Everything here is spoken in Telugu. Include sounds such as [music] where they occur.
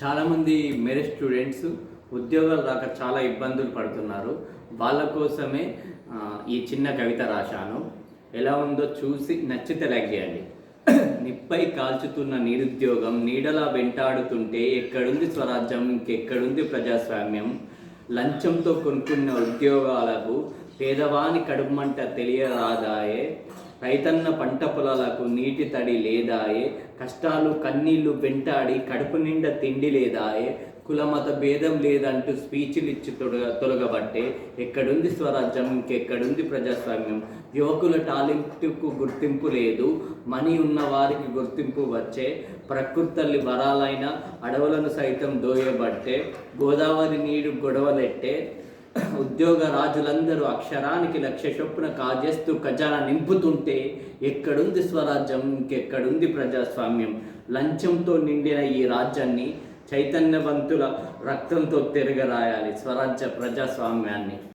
చాలామంది మెరిట్ స్టూడెంట్స్ ఉద్యోగాలు రాక చాలా ఇబ్బందులు పడుతున్నారు. వాళ్ళ కోసమే ఈ చిన్న కవిత రాశాను. ఎలా ఉందో చూసి నచ్చితే లైక్ చేయండి. [clears throat] నిప్పై కాల్చుతున్న నిరుద్యోగం నీడలా వెంటాడుతుంటే ఎక్కడుంది స్వరాజ్యం ఇంకెక్కడుంది ప్రజాస్వామ్యం? లంచంతో కొనుక్కున్న ఉద్యోగాలకు పేదవాని కడుపుమంట తెలియరాదాయే. రైతన్న పంట పొలాలకు నీటి తడి లేదాయే కష్టాలు కన్నీళ్ళు వెంటాడి కడుపు నిండా తిండి లేదాయే కులమత భేదం లేదంటూ స్పీచ్లు ఇచ్చి తొడగ తొలగబట్టే ఎక్కడుంది స్వరాజ్యం ఇంకెక్కడుంది ప్రజాస్వామ్యం? యువకుల టాలెంట్కు గుర్తింపు లేదు మనీ ఉన్న వారికి గుర్తింపు వచ్చే ప్రకృతల్లి వరాలైన అడవులను సైతం దోయబట్టే గోదావరి నీరు గొడవలెట్టే ఉద్యోగ రాజులందరూ అక్షరానికి లక్ష చొప్పున కాజేస్తూ ఖజానా నింపుతుంటే ఎక్కడుంది స్వరాజ్యం ఇంకెక్కడుంది ప్రజాస్వామ్యం? లంచంతో నిండిన ఈ రాజ్యాన్ని చైతన్యవంతుల రక్తంతో తిరగరాయాలి స్వరాజ్య ప్రజాస్వామ్యాన్ని.